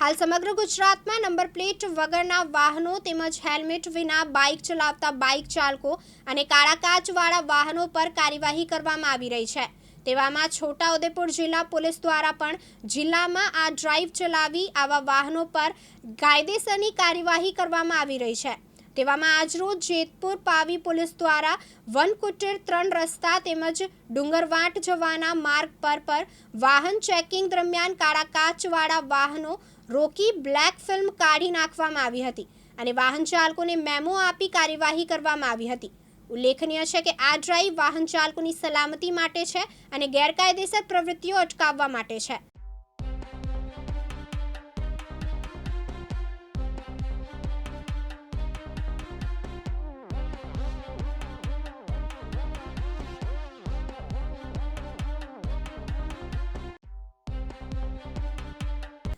હાલ સમગ્ર ગુજરાતમાં નંબર પ્લેટ વગરના વાહનો તેમજ હેલ્મેટ વિના બાઇક ચલાવતા બાઇક ચાલકો અને કાળા કાચવાળા વાહનો પર કાર્યવાહી કરવામાં આવી રહી છે. તેવામાં છોટાઉદેપુર જિલ્લા પોલીસ દ્વારા પણ જિલ્લામાં આ ડ્રાઈવ ચલાવી આવા વાહનો પર કાયદેસરની કાર્યવાહી કરવામાં આવી રહી છે. તેવામાં આજરોજ જેતપુર પાવી પોલીસ દ્વારા વનકુટીર ત્રણ રસ્તા તેમજ ડુંગરવાંટ જવાના માર્ગ પર પર વાહન ચેકિંગ દરમિયાન કાળા કાચવાળા વાહનો રોકી બ્લેક ફિલ્મ કાઢી નાખવામાં આવી હતી અને વાહન ચાલકોને મેમો આપી કાર્યવાહી કરવામાં આવી હતી. ઉલ્લેખનીય છે કે આ ડ્રાઈવ વાહન ચાલકોની સલામતી માટે છે અને ગેરકાયદેસર પ્રવૃત્તિઓ અટકાવવા માટે છે.